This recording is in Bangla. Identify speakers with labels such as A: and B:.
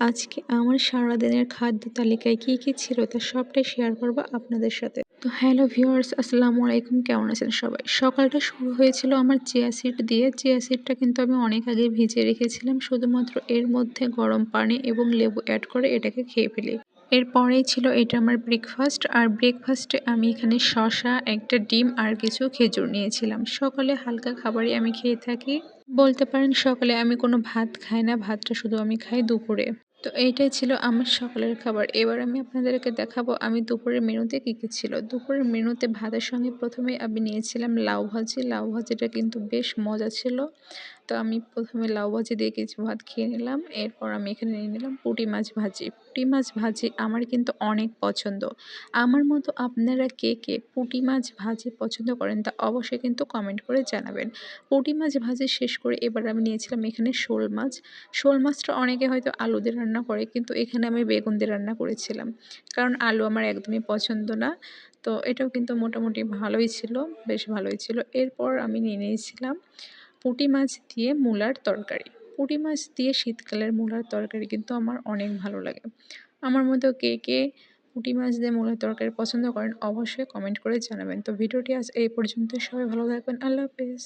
A: আজকে আমার সারাদিনের খাদ্য তালিকায় কী কী ছিল তা সবটাই শেয়ার করব আপনাদের সাথে। তো হ্যালো ভিউয়ার্স আসসালামু আলাইকুম, কেমন আছেন সবাই? সকালটা শুরু হয়েছিল আমার চিয়া সিড দিয়ে। চিয়া সিডটা কিন্তু আমি অনেক আগে ভিজিয়ে রেখেছিলাম, শুধুমাত্র এর মধ্যে গরম পানি এবং লেবু অ্যাড করে এটাকে খেয়ে ফেলি। এরপরেই ছিল এটা আমার ব্রেকফাস্ট আর ব্রেকফাস্টে আমি এখানে শশা একটা ডিম আর কিছু খেজুর নিয়েছিলাম। সকালে হালকা খাবারই আমি খেয়ে থাকি। বলতে পারেন সকালে আমি কোনো ভাত খাই না ভাতটা শুধু আমি খাই দুপুরে। তো এইটাই ছিল আমার সকালের খাবার। এবার আমি আপনাদেরকে দেখাবো আমি দুপুরের মেনুতে কী কী ছিল। দুপুরের মেনুতে ভাতের সঙ্গে প্রথমে আমি নিয়েছিলাম লাউ ভাজি। লাউ ভাজিটা কিন্তু বেশ মজা ছিল। তো আমি প্রথমে লাউ ভাজি দিয়ে কিছু ভাত খেয়ে নিলাম। এরপর আমি এখানে নিয়ে নিলাম পুঁটি মাছ ভাজি। পুঁটি মাছ ভাজি আমার কিন্তু অনেক পছন্দ। আমার মতো আপনারা কে কে পুঁটি মাছ ভাজি পছন্দ করেন তা অবশ্যই কিন্তু কমেন্ট করে জানাবেন। পুঁটি মাছ ভাজি শেষ করে এবার আমি নিয়েছিলাম এখানে শোল মাছ। শোল মাছটা অনেকে হয়তো আলু দিয়ে রান্না করে, কিন্তু এখানে আমি বেগুন দিয়ে রান্না করেছিলাম। কারণ আলু আমার একদমই পছন্দ না। তো এটাও কিন্তু মোটামুটি ভালোই ছিল, বেশ ভালোই ছিল। এরপর আমি নিয়ে নিয়েছিলাম পুঁটি মাছ দিয়ে মূলার তরকারি। পুঁটি মাছ দিয়ে শীতকালের মূলার তরকারি কিন্তু আমার অনেক ভালো লাগে। আমার মতো কে কে পুঁটি মাছ দিয়ে মূলার তরকারি পছন্দ করেন, অবশ্যই কমেন্ট করে জানাবেন। তো ভিডিওটি আজ এই পর্যন্ত সবাই ভালো থাকবেন। আল্লাহ হাফেজ।